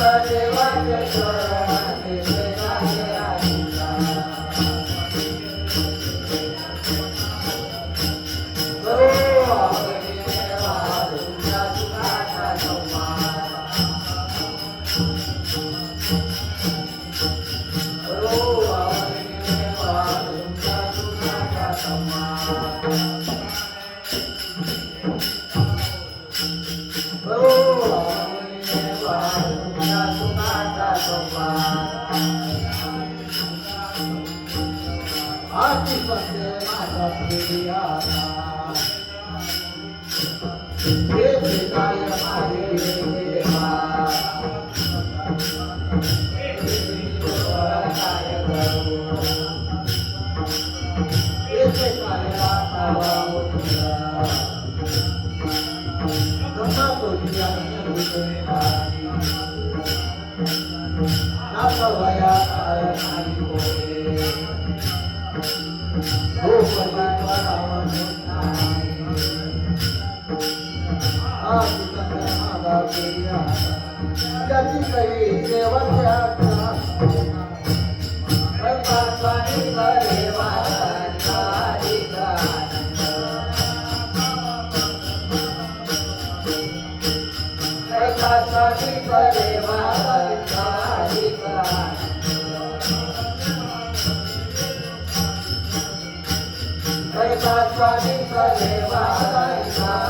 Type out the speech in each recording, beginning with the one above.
Thank you. Atif से मारा फेरिया था ये विदाई हमारी देवा Thank you. राधा कृष्ण गाती काही देवाच्या तालावर मन हरपाचा रे माझ्या तारी आनंद मन हरपाचा रे माझ्या तारी आनंद मन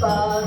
Bye.